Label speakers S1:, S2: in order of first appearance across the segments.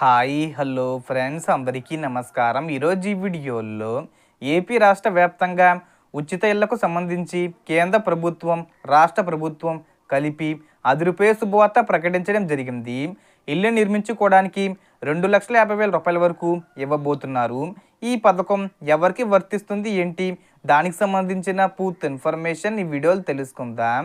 S1: Hi hello friends అందరికీ నమస్కారం. ఈరోజు ఈ వీడియోలో ఏపీ రాష్ట్ర వ్యాప్తంగా ఉచిత ఇళ్ళకు సంబంధించి కేంద్ర ప్రభుత్వం రాష్ట్ర ప్రభుత్వం కలిపి అది శుభవార్త ప్రకటించడం జరిగింది. ఇల్లు నిర్మించుకోవడానికి రెండు లక్షల యాభై వేల రూపాయల వరకు ఇవ్వబోతున్నారు. ఈ పథకం ఎవరికి వర్తిస్తుంది ఏంటి? దానికి సంబంధించిన పూర్తి ఇన్ఫర్మేషన్ ఈ వీడియోలు తెలుసుకుందాం.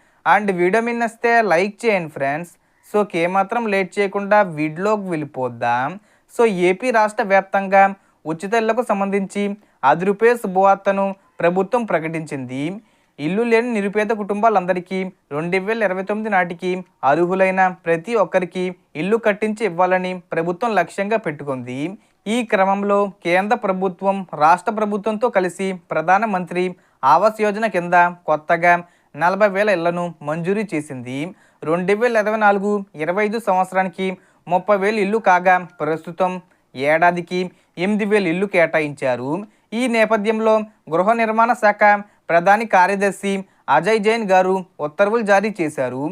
S1: అండ్ వీడియో మీద నచ్చితే లైక్ చేయండి ఫ్రెండ్స్. సో ఏమాత్రం లేట్ చేయకుండా వీడియోకి వెళ్ళిపోద్దాం. సో ఏపీ రాష్ట్ర వ్యాప్తంగా ఉచిత ఇళ్ళకు సంబంధించి అది రూపాయ శుభవార్తను ప్రభుత్వం ప్రకటించింది. ఇల్లు లేని నిరుపేద కుటుంబాలందరికీ రెండు వేల ఇరవై తొమ్మిది నాటికి అర్హులైన ప్రతి ఒక్కరికి ఇల్లు కట్టించి ఇవ్వాలని ప్రభుత్వం లక్ష్యంగా పెట్టుకుంది. ఈ క్రమంలో కేంద్ర ప్రభుత్వం రాష్ట్ర ప్రభుత్వంతో కలిసి ప్రధానమంత్రి ఆవాస్ యోజన కింద కొత్తగా నలభై వేల ఇళ్ళను మంజూరీ చేసింది. రెండు వేల ఇరవై నాలుగు ఇరవై ఐదు సంవత్సరానికి ముప్పై వేలు ఇల్లు కాగా ప్రస్తుతం ఏడాదికి ఎనిమిది వేలు ఇల్లు కేటాయించారు. ఈ నేపథ్యంలో గృహ నిర్మాణ శాఖ ప్రధాని కార్యదర్శి అజయ్ జైన్ గారు ఉత్తర్వులు జారీ చేశారు.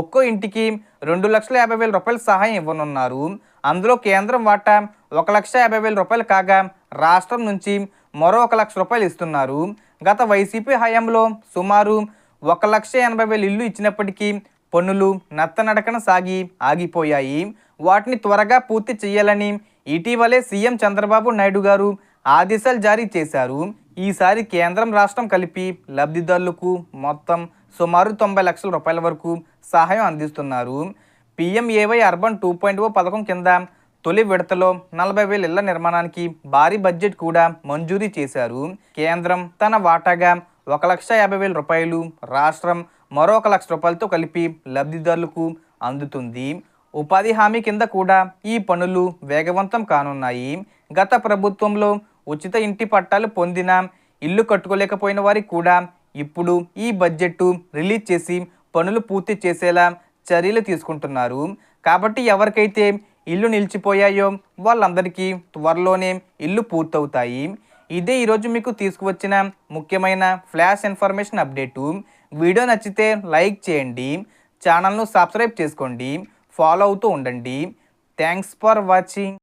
S1: ఒక్కో ఇంటికి రెండు లక్షల యాభై వేల రూపాయల సహాయం ఇవ్వనున్నారు. అందులో కేంద్రం వాటా ఒక లక్ష యాభై వేల రూపాయలు కాగా రాష్ట్రం నుంచి మరో ఒక లక్ష రూపాయలు ఇస్తున్నారు. గత వైసీపీ హయాంలో సుమారు ఒక లక్ష ఎనభై వేలు ఇల్లు ఇచ్చినప్పటికీ పన్నులు నత్తనడకన సాగి ఆగిపోయాయి. వాటిని త్వరగా పూర్తి చేయాలని ఇటీవలే సీఎం చంద్రబాబు నాయుడు గారు ఆదేశాలు జారీ చేశారు. ఈసారి కేంద్రం రాష్ట్రం కలిపి లబ్ధిదారులకు మొత్తం సుమారు తొంభై లక్షల రూపాయల వరకు సహాయం అందిస్తున్నారు. PMAY urban two point o పథకం కింద తొలి విడతలో నలభై వేల ఇళ్ళ నిర్మాణానికి భారీ బడ్జెట్ కూడా మంజూరీ చేశారు. కేంద్రం తన వాటాగా ఒక లక్ష యాభై వేల రూపాయలు రాష్ట్రం మరొక లక్ష రూపాయలతో కలిపి లబ్ధిదారులకు అందుతుంది. ఉపాధి హామీ కింద కూడా ఈ పనులు వేగవంతం కానున్నాయి. గత ప్రభుత్వంలో ఉచిత ఇంటి పట్టాలు పొందిన ఇల్లు కట్టుకోలేకపోయిన వారికి కూడా ఇప్పుడు ఈ బడ్జెట్ రిలీజ్ చేసి పనులు పూర్తి చేసేలా చర్యలు తీసుకుంటున్నారు. కాబట్టి ఎవరికైతే ఇల్లు నిలిచిపోయాయో వాళ్ళందరికీ త్వరలోనే ఇల్లు పూర్తవుతాయి. ఇదే ఈరోజు మీకు తీసుకువచ్చిన ముఖ్యమైన ఫ్లాష్ ఇన్ఫర్మేషన్ అప్డేటు. వీడియో నచ్చితే లైక్ చేయండి. ఛానల్ను సబ్స్క్రైబ్ చేసుకోండి. ఫాలో అవుతూ ఉండండి. Thanks for watching.